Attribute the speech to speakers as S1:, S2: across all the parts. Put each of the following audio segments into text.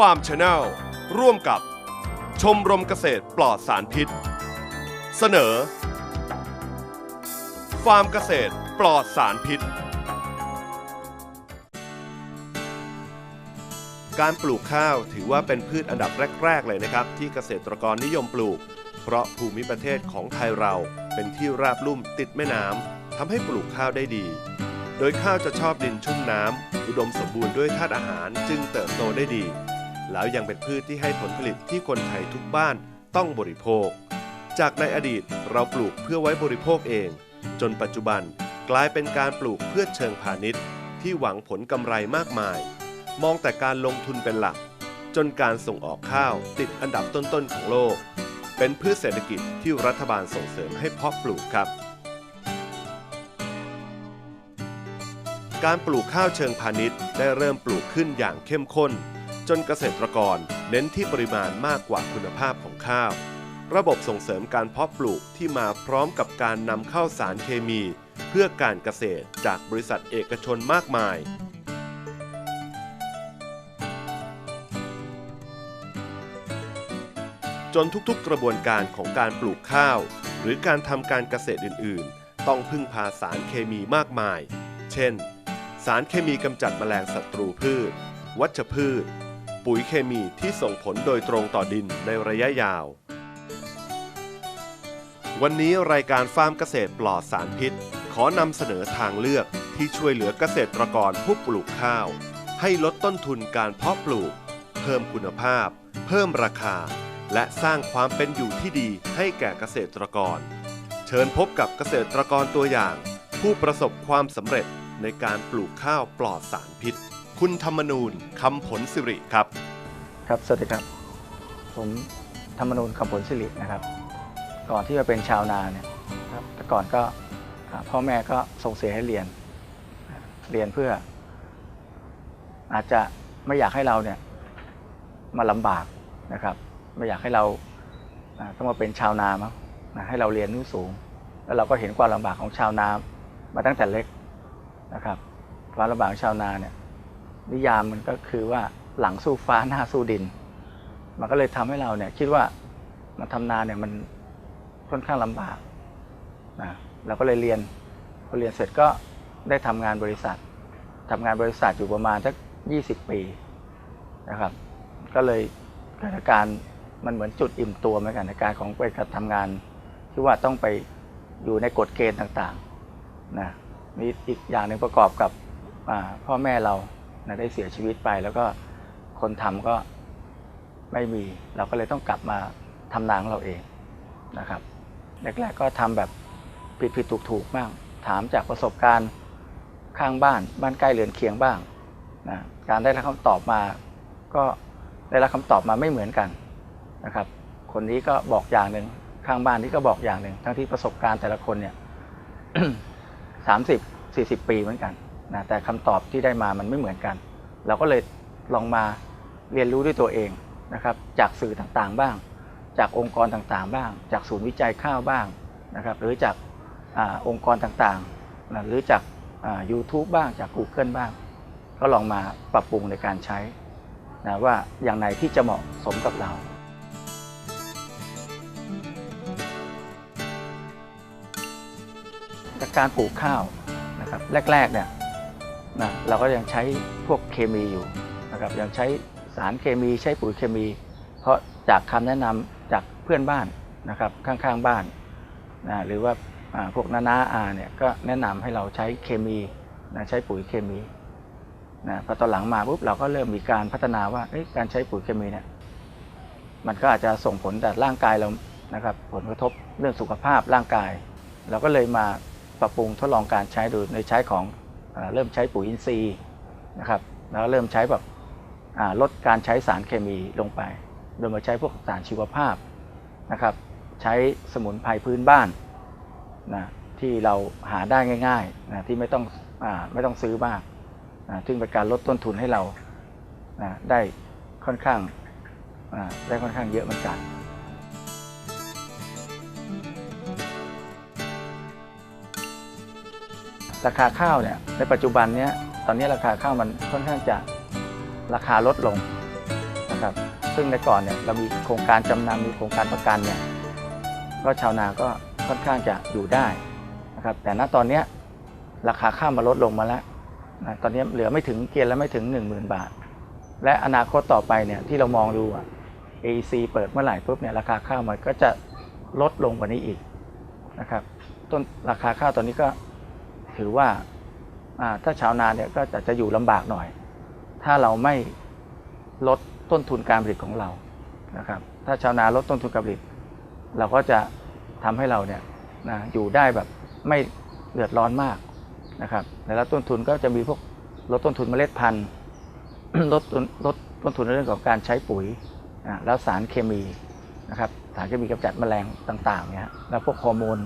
S1: ฟาร์มชาแนลร่วมกับชมรมเกษตรปลอดสารพิษ เสนอ ฟาร์มเกษตรปลอดสารพิษ การปลูกข้าวถือว่าเป็นพืชอันดับแรก ๆ เลยนะครับ ที่เกษตรกรนิยมปลูก เพราะภูมิประเทศของไทยเราเป็นที่ราบลุ่มติดแม่น้ำทำให้ปลูกข้าวได้ดี โดยข้าวจะชอบดินชุ่มน้ำอุดมสมบูรณ์ด้วยธาตุอาหารจึงเติบโตได้ดี แล้วยังเป็นพืชที่ให้ผลผลิตที่คนไทยทุกบ้านต้องบริโภค จากในอดีตเราปลูกเพื่อไว้บริโภคเอง จนปัจจุบันกลายเป็นการปลูกเพื่อเชิงพาณิชย์ ที่หวังผลกำไรมากมาย มองแต่การลงทุนเป็นหลัก จนการส่งออกข้าวติดอันดับต้นๆของโลก เป็นพืชเศรษฐกิจที่รัฐบาลส่งเสริมให้เพาะปลูกครับ การปลูกข้าวเชิงพาณิชย์ได้เริ่มปลูกขึ้นอย่างเข้มข้น จนเกษตรกรเน้นที่ปริมาณมากกว่าคุณภาพของข้าว ระบบส่งเสริมการเพาะปลูกที่มาพร้อมกับการนำเข้าสารเคมี เพื่อการเกษตรจากบริษัทเอกชนมากมาย จนทุกๆกระบวนการของการปลูกข้าว หรือการทำการเกษตรอื่น ๆ ต้องพึ่งพาสารเคมีมากมาย เช่น สารเคมีกำจัดแมลงศัตรูพืช วัชพืช ปุ๋ยเคมีที่ส่งผลโดยตรงต่อดินในระยะยาว วันนี้รายการฟาร์มเกษตรปลอดสารพิษ ขอนำเสนอทางเลือกที่ช่วยเหลือเกษตรกรผู้ปลูกข้าว ให้ลดต้นทุนการเพาะปลูก เพิ่มคุณภาพ เพิ่มราคา และสร้างความเป็นอยู่ที่ดีให้แก่เกษตรกร เชิญพบกับเกษตรกรตัวอย่าง ผู้ประสบความสำเร็จในการปลูกข้าวปลอดสารพิษ คุณธรรมนูญคำผลสิริครับ
S2: ครับ สวัสดีครับ ผมธรรมนูญคำผลสิรินะครับ ก่อนที่จะเป็นชาวนาเนี่ยครับแต่ก่อนก็พ่อแม่ก็ส่งเสียให้เรียน เรียนเพื่อ อาจจะไม่อยากให้เราเนี่ยมาลำบากนะครับ ไม่อยากให้เราต้องมาเป็นชาวนามั้งให้เราเรียนนู้นสูง แล้วเราก็เห็นความลำบากของชาวนามาตั้งแต่เล็กนะครับ ความลำบากของชาวนาเนี่ย นิยามมันก็คือว่าหลังสู้ฟ้าหน้าสู้ดิน มันก็เลยทำให้เราเนี่ยคิดว่ามาทำนาเนี่ยมันค่อนข้างลำบากนะเราก็เลยเรียนพอเรียนเสร็จก็ได้ทำงานบริษัททำงานบริษัทอยู่ประมาณสัก20ปีนะครับ ก็เลยกิดอาการมันเหมือนจุดอิ่มตัวเหมือนกันในการของไปการทำงาน ที่ว่าต้องไปอยู่ในกฎเกณฑ์ต่างๆนะมีอีกอย่างหนึ่งประกอบกับพ่อแม่เรา นะได้เสียชีวิตไป แล้วก็คนทำก็ไม่มี เราก็เลยต้องกลับมาทำนาของเราเองนะครับแรกๆก็ทำแบบผิดผิดถูกถูกบ้างถามจากประสบการณ์ข้างบ้านบ้านใกล้เรือนเคียงบ้างนะการได้รับคำตอบมา ก็ได้รับคำตอบมาไม่เหมือนกันนะครับ คนนี้ก็บอกอย่างหนึ่งข้างบ้านนี้ก็บอกอย่างหนึ่งทั้งที่ประสบการณ์แต่ละคนเนี่ยสามสิบสี่สิบปีเหมือนกัน นะแต่คำตอบที่ได้มามันไม่เหมือนกัน เราก็เลยลองมาเรียนรู้ด้วยตัวเองนะครับจากสื่อต่างๆบ้าง จากองค์กรต่างๆบ้าง จากศูนย์วิจัยข้าวบ้างนะครับหรือจากอองค์กรต่างๆนะหรือจากอ่า YouTube บ้างจาก Google บ้าง ก็ลองมาปรับปรุงในการใช้นะว่าอย่างไหนที่จะเหมาะสมกับเราจากการปลูกข้าวนะครับแรกๆเนี่ย นะเราก็ยังใช้พวกเคมีอยู่นะครับยังใช้สารเคมีใช้ปุ๋ยเคมี เพราะจากคำแนะนำจากเพื่อนบ้านนะครับข้างๆบ้านนะหรือว่าพวกน้านาอาเนี่ยก็แนะนำให้เราใช้เคมีนะใช้ปุ๋ยเคมีนะพอตอนหลังมาปุ๊บเราก็เริ่มมีการพัฒนาว่าการใช้ปุ๋ยเคมีเนี่ยมันก็อาจจะส่งผลแต่ร่างกายเรานะครับผลกระทบเรื่องสุขภาพร่างกาย เราก็เลยมาปรับปรุงทดลองการใช้ดูในใช้ของ เริ่มใช้ปุ๋ยอินทรีย์นะครับแล้วเริ่มใช้แบบลดการใช้สารเคมีลงไป โดยมาใช้พวกสารชีวภาพนะครับใช้สมุนไพรพื้นบ้านนะที่เราหาได้ง่ายๆนะที่ไม่ต้องอไม่ต้องซื้อมากนะซึ่งเป็นการลดต้นทุนให้เรานะได้ค่อนข้างได้ค่อนข้างเยอะเหมือนกัน ราคาข้าวเนี่ยในปัจจุบันเนี้ยตอนนี้ราคาข้าวมันค่อนข้างจะราคาลดลงนะครับซึ่งในก่อนเนี่ยเรามีโครงการจำนำมีโครงการประกันเนี่ยก็ชาวนาก็ค่อนข้างจะอยู่ได้นะครับแต่ณตอนเนี้ยราคาข้าวมาลดลงมาแล้วนะตอนนี้เหลือไม่ถึงเกณฑ์แล้วไม่ถึง 10,000 บาท และอนาคตต่อไปเนี่ยที่เรามองดูอะ AEC เปิดเมื่อไหร่ปุ๊บเนี่ยราคาข้าวมันก็จะลดลงกว่านี้อีกนะครับต้นราคาข้าวตอนนี้ก็ ถือว่าถ้าชาวนาเนี่ยก็จะจะอยู่ลำบากหน่อย ถ้าเราไม่ลดต้นทุนการผลิตของเรานะครับ ถ้าชาวนาลดต้นทุนการผลิต เราก็จะทำให้เราเนี่ยนะอยู่ได้แบบไม่เดือดร้อนมากนะครับแล้วต้นทุนก็จะมีพวกลดต้นทุนเมล็ดพันธุ์ลดลดต้นทุนในเรื่องของการใช้ปุ๋ยอ่าแล้วสารเคมีนะครับสารเคมีกำจัดแมลงต่างๆเนี่ยแล้วพวกฮอร์โมน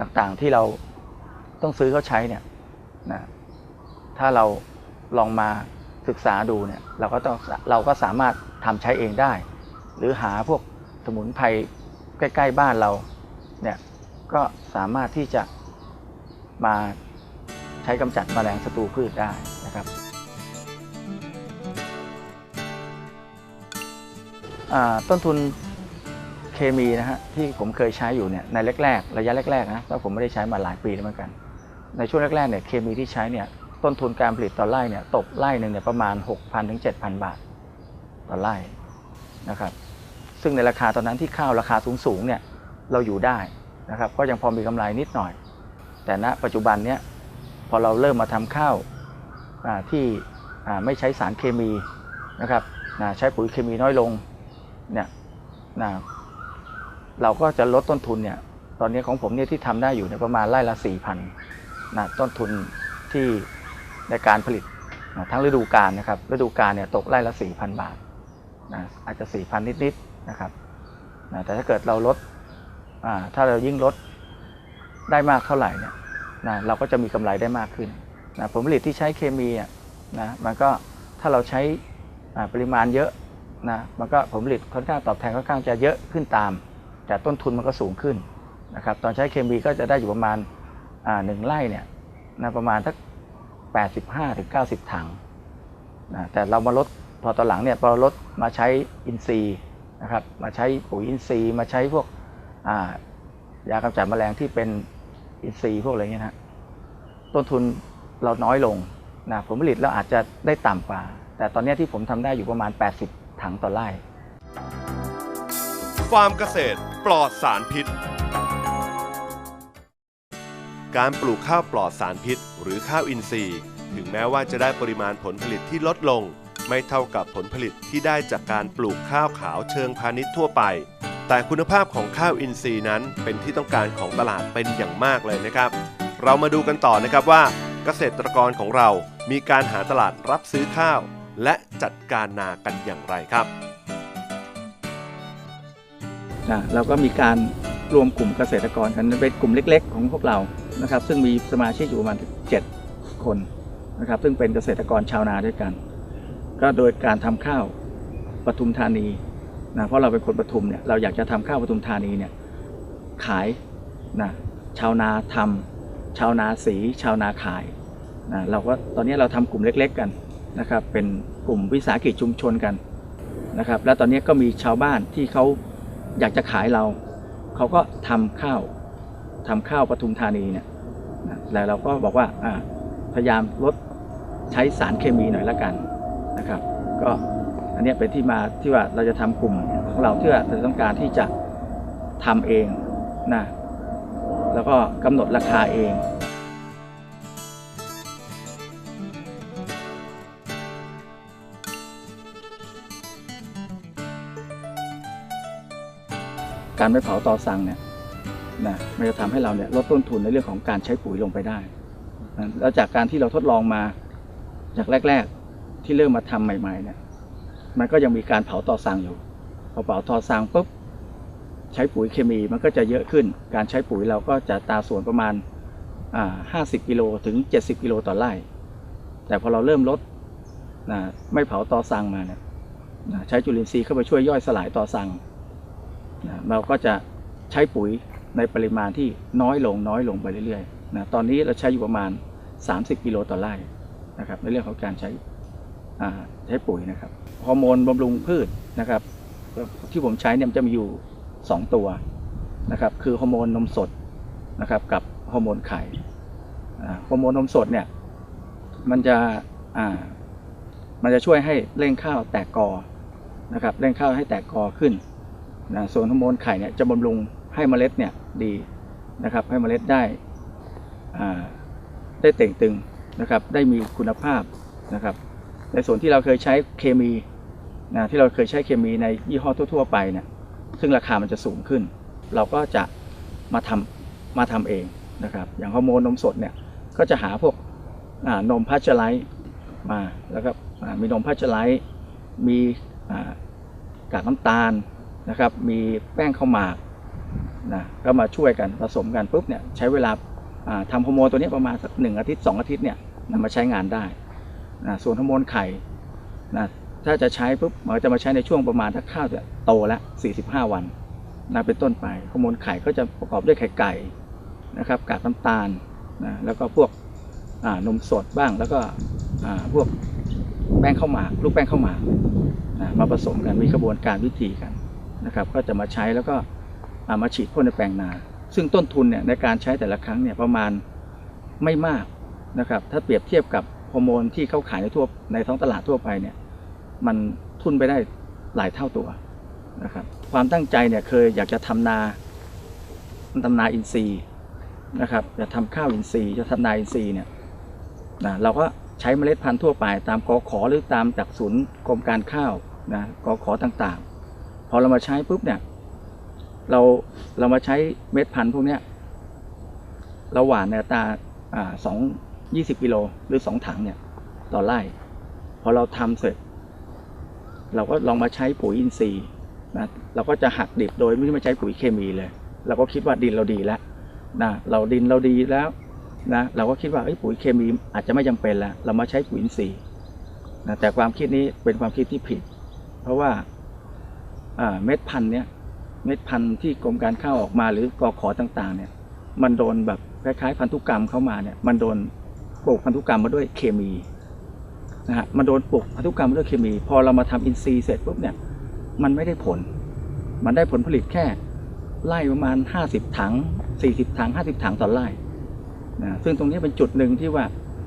S2: ต่างๆที่เรา ต้องซื้อเขาใช้เนี่ยนะถ้าเราลองมาศึกษาดูเนี่ยเราก็ต้องเราก็สามารถทำใช้เองได้ หรือหาพวกสมุนไพรใกล้ ๆ บ้านเราเนี่ยก็สามารถที่จะมาใช้กำจัดแมลงศัตรูพืชได้นะครับต้นทุนเคมีนะฮะที่ผมเคยใช้อยู่เนี่ยในแรกๆ ระยะแรกๆนะเพราะผมไม่ได้ใช้มาหลายปีแล้วเหมือนกัน ในช่วงแรกๆเนี่ยเคมีที่ใช้เนี่ยต้นทุนการผลิตต่อไร่เนี่ยตกไร่หนึ่งเนี่ยประมาณ 6,000ถึง7,000 บาทต่อไร่นะครับซึ่งในราคาตอนนั้นที่ข้าวราคาสูงๆเนี่ยเราอยู่ได้นะครับก็ยังพอมีกำไรนิดหน่อย แต่ณปัจจุบันเนี้ยพอเราเริ่มมาทำข้าวที่ไม่ใช้สารเคมีนะครับใช้ปุ๋ยเคมีน้อยลงเนี่ยนะเราก็จะลดต้นทุนเนี่ยตอนนี้ของผมเนี่ยที่ทำได้อยู่เนี่ยประมาณไร่ละ4 0 0พัน นะต้นทุนที่ในการผลิตนะทั้งฤดูกาลนะครับ ฤดูกาลเนี่ยตกไร่ละ 4,000 บาทนะอาจจะ 4,000 นิดๆนะครับนะแต่ถ้าเกิดเราลดาถ้าเรายิ่งลดได้มากเท่าไหร่เนี่ยนะเราก็จะมีกำไรได้มากขึ้นนะผลผลิตที่ใช้เคมีนะมันก็ถ้าเราใช้ปริมาณเยอะนะมันก็ผลผลิตค่อนข้างตอบแทนค่อนข้างจะเยอะขึ้นตาม แต่ต้นทุนมันก็สูงขึ้นนะครับตอนใช้เคมีก็จะได้อยู่ประมาณ หนึ่งไร่เนี่ยนะประมาณสัก85ถึง90 ถังนะแต่เรามาลดพอตอนหลังเนี่ยพอลดมาใช้อินทรีย์นะครับมาใช้ปุ๋ยอินทรีย์ มาใช้พวกยากำจัดแมลงที่เป็นอินทรีย์พวกอะไรเงี้ยนะต้นทุนเราน้อยลงนะผลผลิตเราอาจจะได้ต่ำกว่า แต่ตอนนี้ที่ผมทำได้อยู่ประมาณ 80 ถังต่อไร่
S1: ฟาร์มเกษตรปลอดสารพิษ การปลูกข้าวปลอดสารพิษ หรือข้าวอินทรีย์ ถึงแม้ว่าจะได้ปริมาณผลผลิตที่ลดลง ไม่เท่ากับผลผลิตที่ได้จากการปลูกข้าวขาวเชิงพาณิชย์ทั่วไป แต่คุณภาพของข้าวอินทรีย์นั้นเป็นที่ต้องการของตลาดเป็นอย่างมากเลยนะครับ เรามาดูกันต่อนะครับว่า เกษตรกรของเรามีการหาตลาดรับซื้อข้าว และจัดการนากันอย่างไรครับ
S2: นะเราก็มีการรวมกลุ่มเกษตรกรกันเป็นกลุ่มเล็ก ๆ ของพวกเรา นะครับ ซึ่งมีสมาชิกอยู่ประมาณ 7 คนนะครับ ซึ่งเป็นเกษตรกรชาวนาด้วยกัน ก็โดยการทำข้าวปทุมธานีนะเพราะเราเป็นคนปทุมเนี่ยเราอยากจะทำข้าวปทุมธานีเนี่ยขายนะชาวนาทำชาวนาสี ชาวนาขายนะเราก็ตอนนี้เราทำกลุ่มเล็ก ๆกันนะครับ เป็นกลุ่มวิสาหกิจชุมชนกันนะครับ แล้วตอนนี้ก็มีชาวบ้านที่เขาอยากจะขายเรา เขาก็ทำข้าว ทำข้าวปทุมธานีเนี่ยแล้วเราก็บอกว่าพยายามลดใช้สารเคมีหน่อยละกันนะครับ ก็อันนี้เป็นที่มาที่ว่าเราจะทำกลุ่มของเราที่ว่าเราต้องการที่จะทำเองนะแล้วก็กำหนดราคาเองการไม่เผาต่อสั่งเนี่ย นะมันจะทำให้เราเนี่ยลดต้นทุนในเรื่องของการใช้ปุ๋ยลงไปได้นะแล้วจากการที่เราทดลองมาจากแรก ๆ ที่เริ่มมาทำใหม่ๆเนี่ยมันก็ยังมีการเผาต่อสั่งอยู่พอเผาต่อสั่งปุ๊บใช้ปุ๋ยเคมีมันก็จะเยอะขึ้น การใช้ปุ๋ยเราก็จะตาส่วนประมาณห้าสิบกิโลถึงเจ็ดสิบกิโลต่อไร่ แต่พอเราเริ่มลดนะไม่เผาต่อสังมาเนี่ยนะใช้จุลินทรีย์เข้าไปช่วยย่อยสลายต่อสังนะเราก็จะใช้ปุ๋ย ในปริมาณที่น้อยลงน้อยลงไปเรื่อยๆนะตอนนี้เราใช้อยู่ประมาณ 30 กิโลต่อไร่นะครับในเรื่องของการใช้ใช้ปุ๋ยนะครับฮอร์โมนบำรุงพืชนะครับ ที่ผมใช้เนี่ยมันจะมีอยู่ 2 ตัวนะครับคือฮอร์โมนนมสดนะครับกับฮอร์โมนไข่ฮอร์โมนนมสดเนี่ยมันจะมันจะช่วยให้เร่งข้าวแตกกอนะครับเร่งข้าวให้แตกกอขึ้นนะส่วนฮอร์โมนไข่เนี่ยจะบำรุง ให้เมล็ดเนี่ยดีนะครับให้เมล็ดได้ได้เต่งตึงนะครับได้มีคุณภาพนะครับในส่วนที่เราเคยใช้เคมีนะที่เราเคยใช้เคมีในยี่ห้อทั่ว ๆ ไปเนี่ยซึ่งราคามันจะสูงขึ้น เราก็จะมาทำมาทำเองนะครับอย่างฮอร์โมนนมสดเนี่ยก็จะหาพวกนมพัชไลท์มาแล้วก็มีนมพัชไลท์มีกากน้ำตาลนะครับมีแป้งข้าวหมาก นะก็มาช่วยกันผสมกันปุ๊บเนี่ยใช้เวลาทำฮอร์โมนตัวนี้ประมาณสักหนึ่งอาทิตย์สองอาทิตย์เนี่ยนำมาใช้งานได้นะส่วนฮอร์โมนไข่นะถ้าจะใช้ปุ๊บมันจะมาใช้ในช่วงประมาณถ้าข้าวจะโตแล้ว45 วันนะเป็นต้นไปฮอร์โมนไข่ก็จะประกอบด้วยไข่ไก่นะครับกากน้ำตาลนะแล้วก็พวกนมสดบ้างแล้วก็พวกแป้งข้าวหมากลูกแป้งข้าวหมากนะมาผสมกันมีกระบวนการวิธีกันนะครับ ก็จะมาใช้แล้วก็ มาฉีดพ่นในแปลงนา ซึ่งต้นทุนเนี่ยในการใช้แต่ละครั้งเนี่ยประมาณไม่มากนะครับถ้าเปรียบเทียบกับฮอร์โมนที่เขาขายในทั่วในท้องตลาดทั่วไปเนี่ยมันทุนไปได้หลายเท่าตัวนะครับความตั้งใจเนี่ยเคยอยากจะทำนาทำนาอินทรีย์นะครับจะทำข้าวอินทรีย์จะทำนาอินทรีย์เนี่ยนะเราก็ใช้เมล็ดพันธุ์ทั่วไป ตามกอขอหรือตามจากศูนย์กรมการข้าวนะกอขอต่างๆ พอเรามาใช้ปุ๊บเนี่ย เราเรามาใช้เม็ดพันธุ์พวกเนี้ยเราหว่านในตาอ่าสองยี่สิบกิโลหรือสองถังเนี่ยต่อไร่พอเราทำเสร็จ เราก็ลองมาใช้ปุ๋ยอินทรีย์นะเราก็จะหักดิบโดยไม่ได้มาใช้ปุ๋ยเคมีเลย เราก็คิดว่าดินเราดีแล้วนะเราดินเราดีแล้วนะเราก็คิดว่าปุ๋ยเคมีอาจจะไม่จำเป็นแล้ว เรามาใช้ปุ๋ยอินทรีย์นะแต่ความคิดนี้เป็นความคิดที่ผิด เพราะว่าเม็ดพันธุ์เนี้ย เม็ดพันธุ์ที่กรมการข้าวออกมาหรือกอขอต่างๆเนี่ยมันโดนแบบคล้ายๆพันธุกรรมเข้ามาเนี่ยมันโดนปลูกพันธุกรรมมาด้วยเคมีนะฮะมันโดนปลูกพันธุกรรมมาด้วยเคมี พอเรามาทำอินทรีย์เสร็จปุ๊บเนี่ยมันไม่ได้ผล มันได้ผลผลิตแค่ไร่ประมาณ 50 ถัง 40 ถัง 50 ถังต่อไร่นะซึ่งตรงนี้เป็นจุดหนึ่งที่ว่า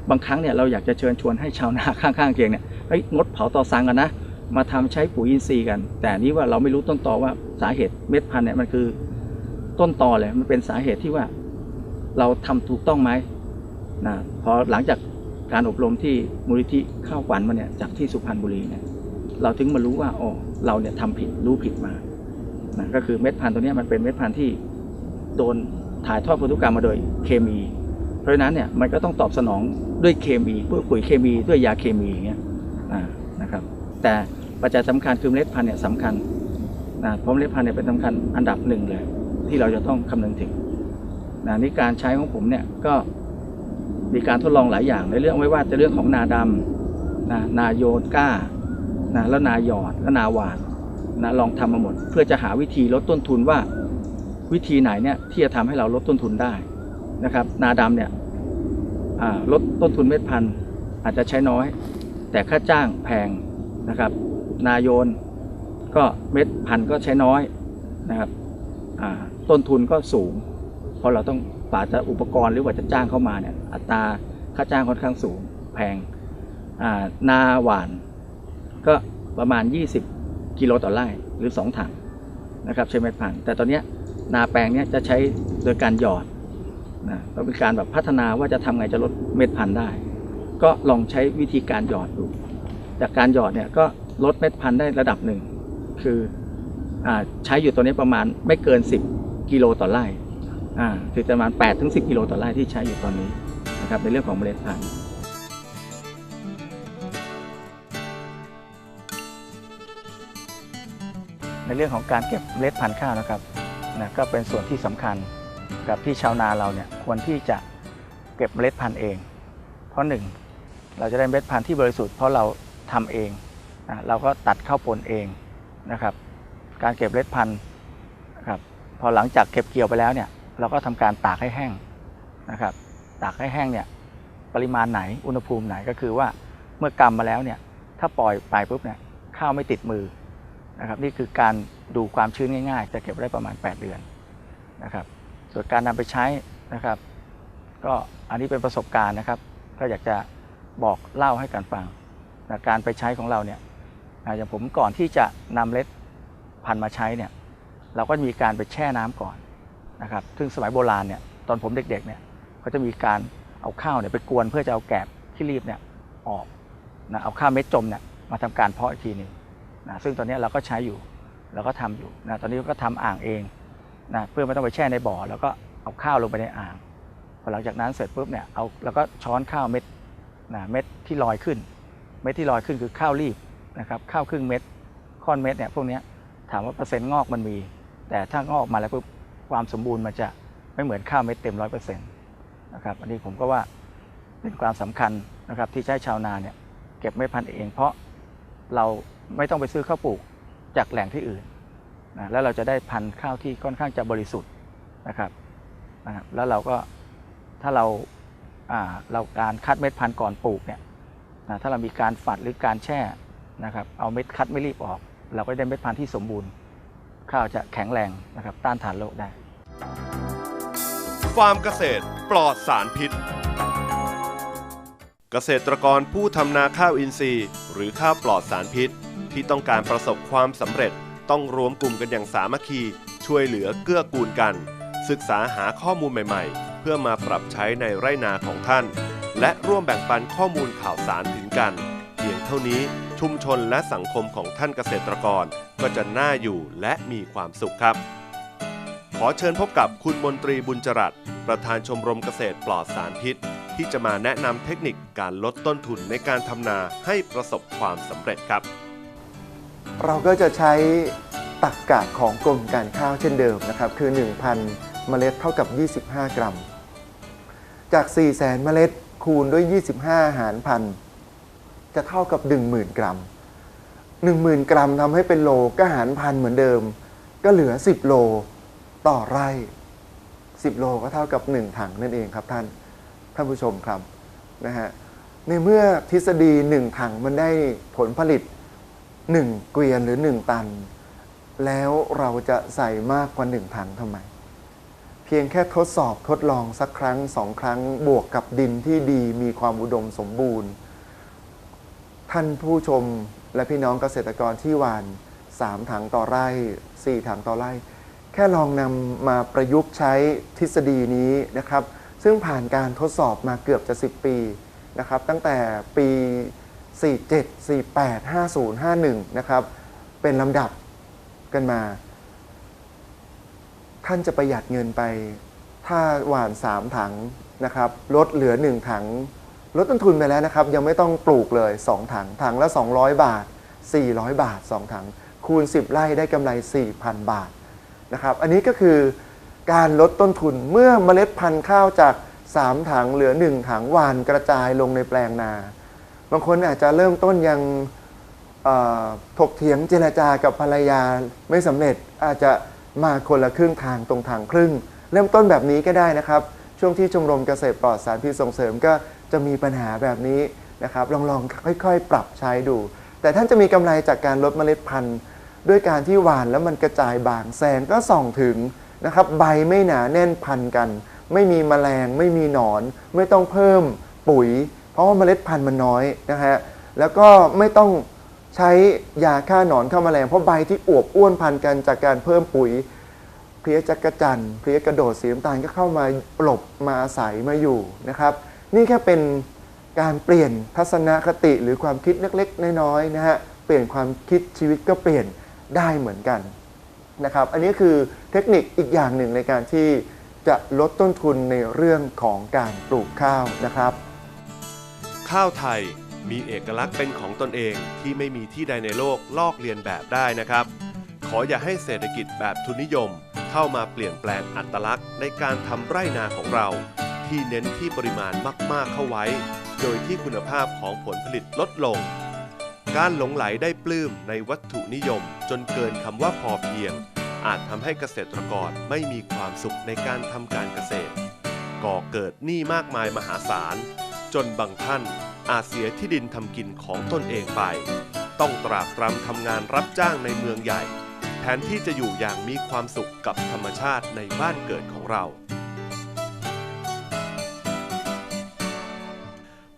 S2: บางครั้งเนี่ยเราอยากจะเชิญชวนให้ชาวนาข้างๆเคียงเนี่ยเฮ้ยงดเผาต่อสังกันนะ มาทำใช้ปุ๋ยอินทรีย์กัน แต่นี่ว่าเราไม่รู้ต้นตอว่าสาเหตุเม็ดพันธุ์เนี่ยมันคือต้นตอเลยมันเป็นสาเหตุที่ว่า เราทำถูกต้องไหมนะพอหลังจากการอบรมที่มูลนิธิข้าวขวัญมาเนี่ยจากที่สุพรรณบุรีเนี่ยเราถึงมารู้ว่าอ๋อเราเนี่ยทำผิดรู้ผิดมานะก็คือเม็ดพันธุ์ตัวนี้มันเป็นเม็ดพันธุ์ที่โดนถ่ายทอดพันธุกรรมมาโดยเคมี เพราะฉะนั้นเนี่ยมันก็ต้องตอบสนองด้วยเคมีด้วยปุ๋ยเคมีด้วยยาเคมีอย่างเงี้ยนะครับ แต่ปัจจัยสำคัญคือเมล็ดพันธุ์เนี่ยสำคัญนะเพราะเมล็ดพันธุ์เนี่ยเป็นสำคัญอันดับหนึ่งเลย ที่เราจะต้องคำนึงถึงนะนี่การใช้ของผมเนี่ยก็มีการทดลองหลายอย่างในเรื่องไม่ว่าจะเรื่องของนาดำนะนาโยนก้านะแล้วนาหยอดแล้วนาหวานนะลองทำมาหมด เพื่อจะหาวิธีลดต้นทุนว่าวิธีไหนเนี่ยที่จะทำให้เราลดต้นทุนได้นะครับ นาดำเนี่ยลดต้นทุนเม็ดพันธุ์อาจจะใช้น้อย แต่ค่าจ้างแพง นะครับ นาโยนก็เม็ดพันธุ์ก็ใช้น้อยนะครับต้นทุนก็สูง เพราะเราต้องป่าจะอุปกรณ์หรือว่าจะจ้างเข้ามาเนี่ยอัตราค่าจ้างค่อนข้างสูงแพงนาหวานก็ประมาณ 20 กิโลต่อไร่หรือ 2 ถังนะครับใช้เม็ดพันธุ์แต่ตอนนี้นาแปลงเนี้ยจะใช้โดยการหยอดนะก็เป็นการแบบพัฒนาว่าจะทำไงจะลดเม็ดพันธุ์ได้ ก็ลองใช้วิธีการหยอดดู จากการหยอดเนี่ยก็ลดเม็ดพันธุ์ได้ระดับหนึ่ง คืออใช้อยู่ตัวนี้ประมาณไม่เกิน 10 กิโลต่อไร่คือประมาณ8ถึง10 กิโลต่อไร่ที่ใช้อยู่ตอนนี้นะครับในเรื่องของเมล็ดพันธุ์ในเรื่องของการเก็บเมล็ดพันธุ์ข้าวนะครับนะก็เป็นส่วนที่สำคัญกับที่ชาวนาเราเนี่ยควรที่จะเก็บเมล็ดพันธุ์เอง เพราะหนึ่งเราจะได้เมล็ดพันธุ์ที่บริสุทธิ์เพราะเรา ทำเองนะเราก็ตัดข้าวปนเองนะครับ การเก็บเล็ดพันธุ์ครับพอหลังจากเก็บเกี่ยวไปแล้วเนี่ยเราก็ทำการตากให้แห้งนะครับ ตากให้แห้งเนี่ยปริมาณไหนอุณหภูมิไหนก็คือว่าเมื่อกำมาแล้วเนี่ยถ้าปล่อยไปปุ๊บเนี่ยข้าวไม่ติดมือนะครับนี่คือการดูความชื้นง่าย ๆ จะเก็บได้ประมาณ 8 เดือนนะครับส่วนการนำไปใช้นะครับ ก็อันนี้เป็นประสบการณ์นะครับ ก็อยากจะบอกเล่าให้กันฟัง การไปใช้ของเราเนี่ยอ่าอย่างผมก่อนที่จะนำเล็ดพันธุ์มาใช้เนี่ยเราก็มีการไปแช่น้ำก่อนนะครับ ซึ่งสมัยโบราณเนี่ยตอนผมเด็กๆเนี่ยเขาจะมีการเอาข้าวเนี่ยไปกวนเพื่อจะเอาแกบที่รีบเนี่ยออกนะเอาข้าวเม็ดจมเนี่ยมาทำการเพาะอีกทีหนึ่งนะซึ่งตอนนี้เราก็ใช้อยู่เราก็ทำอยู่นะตอนนี้ก็ทำอ่างเองนะเพื่อไม่ต้องไปแช่ในบ่อ แล้วก็เอาข้าวลงไปในอ่างพอหลังจากนั้นเสร็จปุ๊บเนี่ยเอาแล้วก็ช้อนข้าวเม็ดนะเม็ดที่ลอยขึ้น เม็ดที่ลอยขึ้นคือข้าวรีบนะครับข้าวครึ่งเม็ดค่อนเม็ดเนี่ยพวกนี้ถามว่าเปอร์เซ็นต์งอกมันมี แต่ถ้างอกมาแล้วปุ๊บความสมบูรณ์มันจะไม่เหมือนข้าวเม็ดเต็มร้อยเปอร์เซ็นต์นะครับอันนี้ผมก็ว่าเป็นความสำคัญนะครับที่ให้ชาวนาเนี่ยเก็บเม็ดพันธุ์เอง เพราะเราไม่ต้องไปซื้อข้าวปลูกจากแหล่งที่อื่นนะแล้วเราจะได้พันธุ์ข้าวที่ค่อนข้างจะบริสุทธิ์นะครับนะครับแล้วเราก็ถ้าเราอ่าเราการคัดเม็ดพันธุ์ก่อนปลูกเนี่ย นะถ้าเรามีการฝัดหรือการแช่นะครับเอาเม็ดคัดไม่รีบออก เราก็ได้เม็ดพันธุ์ที่สมบูรณ์ ข้าวจะแข็งแรงนะครับต้านทานโรคได้
S1: ฟาร์มเกษตรปลอดสารพิษ เกษตรกรผู้ทำนาข้าวอินทรีย์ หรือข้าวปลอดสารพิษ ที่ต้องการประสบความสำเร็จต้องรวมกลุ่มกันอย่างสามัคคี ช่วยเหลือเกื้อกูลกัน ศึกษาหาข้อมูลใหม่ ๆ เพื่อมาปรับใช้ในไร่นาของท่าน และร่วมแบ่งปันข้อมูลข่าวสารถึงกัน เพียงเท่านี้ชุมชนและสังคมของท่านเกษตรกร ก็จะน่าอยู่และมีความสุขครับ ขอเชิญพบกับคุณมนตรีบุญจรัตประธานชมรมเกษตรปลอดสารพิษ ที่จะมาแนะนำเทคนิคการลดต้นทุนในการทำนาให้ประสบความสำเร็จครับ
S3: เราก็จะใช้ตักกะของกรมการข้าวเช่นเดิมนะครับ คือ 1,000 เมล็ดเท่ากับ 25 กรัม จาก 400,000 เมล็ด คูณด้วย 25 หารพันจะเท่ากับ 10,000 กรัม 10,000 กรัมทำให้เป็นโลก็หารพันเหมือนเดิม ก็เหลือ 10 โลต่อไร่ 10 โลก็เท่ากับ 1 ถังนั่นเองครับท่านท่านผู้ชมครับนะฮะในเมื่อทฤษฎี 1 ถังมันได้ผลผลิตหนึ่งเกวียนหรือหนึ่งตัน แล้วเราจะใส่มากกว่าหนึ่งถังทำไม เพียงแค่ทดสอบทดลองสักครั้งสองครั้งบวกกับดินที่ดีมีความอุดมสมบูรณ์ ท่านผู้ชมและพี่น้องเกษตรกรที่หวาน 3 ถังต่อไร่ 4 ถังต่อไร่ แค่ลองนำมาประยุกต์ใช้ทฤษฎีนี้นะครับ ซึ่งผ่านการทดสอบมาเกือบจะ 10 ปีนะครับ ตั้งแต่ปี 47 48 50 51 นะครับ เป็นลำดับกันมา ท่านจะประหยัดเงินไป ถ้าหว่าน 3 ถังนะครับลดเหลือ 1 ถัง ลดต้นทุนไปแล้วนะครับ ยังไม่ต้องปลูกเลย 2 ถัง ถังละ 200 บาท 400 บาท 2 ถัง คูณ 10 ไร่ได้กำไร 4,000 บาทนะครับอันนี้ก็คือการลดต้นทุนเมื่อเมล็ดพันธุ์ข้าวจาก 3 ถังเหลือ 1 ถังหวานกระจายลงในแปลงนา บางคนอาจจะเริ่มต้นยังถกเถียงเจรจากับภรรยาไม่สำเร็จอาจจะ มาคนละครึ่งทางตรงทางครึ่ง เริ่มต้นแบบนี้ก็ได้นะครับ ช่วงที่ชมรมเกษตรปลอดสารพิษส่งเสริมก็จะมีปัญหาแบบนี้นะครับลองลองค่อยๆ ปรับใช้ดู แต่ท่านจะมีกำไรจากการลดเมล็ดพันธุ์ ด้วยการที่หวานแล้วมันกระจายบางแสงก็ส่องถึงนะครับใบไม่หนาแน่นพันกัน ไม่มีแมลง ไม่มีหนอน ไม่ต้องเพิ่มปุ๋ย เพราะว่าเมล็ดพันธุ์มันน้อยนะฮะแล้วก็ไม่ต้อง ใช้ยาฆ่าหนอนฆ่าแมลงเพราะใบที่อวบอ้วนพันกันจากการเพิ่มปุ๋ยเพลี้ยจักรจันเพลี้ยกระโดดสีน้ำตาลก็เข้ามาหลบมาอาศัยมาอยู่นะครับ นี่แค่เป็นการเปลี่ยนทัศนคติหรือความคิดเล็กๆน้อยๆนะฮะเปลี่ยนความคิดชีวิตก็เปลี่ยนได้เหมือนกันนะครับ อันนี้คือเทคนิคอีกอย่างหนึ่งในการที่จะลดต้นทุนในเรื่องของการปลูกข้าวนะครับ
S1: ข้าวไทย มีเอกลักษณ์เป็นของตนเองที่ไม่มีที่ใดในโลกลอกเลียนแบบได้นะครับ ขออย่าให้เศรษฐกิจแบบทุนนิยม เข้ามาเปลี่ยนแปลงอัตลักษณ์ในการทำไร่นาของเรา ที่เน้นที่ปริมาณมาก ๆ เข้าไว้ โดยที่คุณภาพของผลผลิตลดลง การหลงไหลได้ปลื้มในวัตถุนิยม จนเกินคำว่าพอเพียง อาจทำให้เกษตรกรไม่มีความสุขในการทำการเกษตร ก่อเกิดหนี้มากมายมหาศาล จนบางท่าน อาจเสียที่ดินทำกินของตนเองไป ต้องตรากตรำทำงานรับจ้างในเมืองใหญ่ แทนที่จะอยู่อย่างมีความสุขกับธรรมชาติในบ้านเกิดของเรา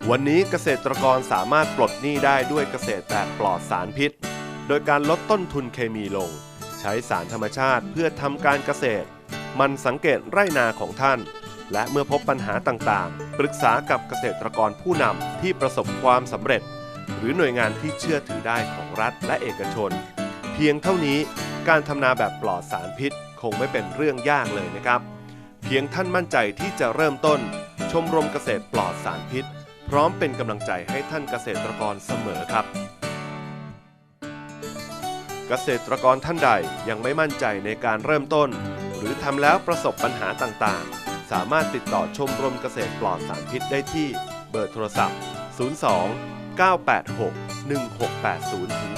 S1: วันนี้เกษตรกรสามารถปลดหนี้ได้ด้วยเกษตรแบบปลอดสารพิษ โดยการลดต้นทุนเคมีลง ใช้สารธรรมชาติเพื่อทำการเกษตร มันสังเกตไร่นาของท่าน และเมื่อพบปัญหาต่างๆ ปรึกษากับเกษตรกรผู้นำที่ประสบความสำเร็จ หรือหน่วยงานที่เชื่อถือได้ของรัฐและเอกชน เพียงเท่านี้การทำนาแบบปลอดสารพิษ คงไม่เป็นเรื่องยากเลยนะครับ เพียงท่านมั่นใจที่จะเริ่มต้น ชมรมเกษตรปลอดสารพิษ พร้อมเป็นกำลังใจให้ท่านเกษตรกรเสมอครับ เกษตรกรท่านใดยังไม่มั่นใจในการเริ่มต้น หรือทำแล้วประสบปัญหาต่างๆ สามารถติดต่อชมรมเกษตรปลอดสารพิษได้ที่เบอร์โทรศัพท์ 02 986 1680ถึง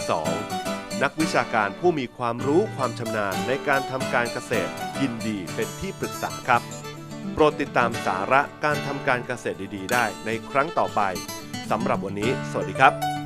S1: 2นักวิชาการผู้มีความรู้ความชำนาญในการทำการเกษตร ยินดีเป็นที่ปรึกษาครับ โปรดติดตามสาระการทำการเกษตรดีๆ ได้ในครั้งต่อไปสำหรับวันนี้ สวัสดีครับ